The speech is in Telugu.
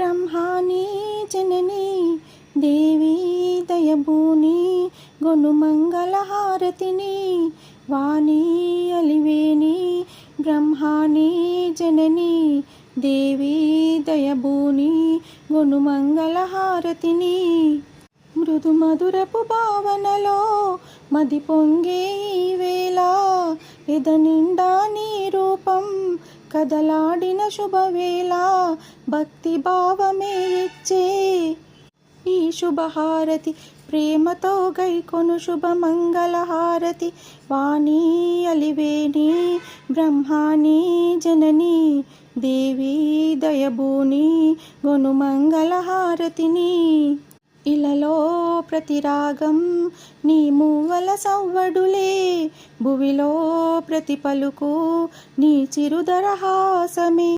బ్రహ్మాని జనని దేవి దయభూని గొను మంగళహారతిని వాణి అలివేణి బ్రహ్మాని జనని దేవి దయభూని గొను మంగళహారతిని మృదు మధురపు భావనలో మది పొంగే వేళ ఎద నిండా నీ కదలాడిన శుభవేళ భక్తి భావమే ఇచ్చే. ఈ శుభహారతి ప్రేమతో గైకొను శుభ మంగళహారతి వాణి అలివేణి బ్రహ్మాని జనని దేవి దయభూని గొను మంగళహారతిని. ఇలలో ప్రతిరాగం నీ మూవల సవ్వడులే. భువిలో ప్రతి పలుకు నీ చిరుదరహాసమే.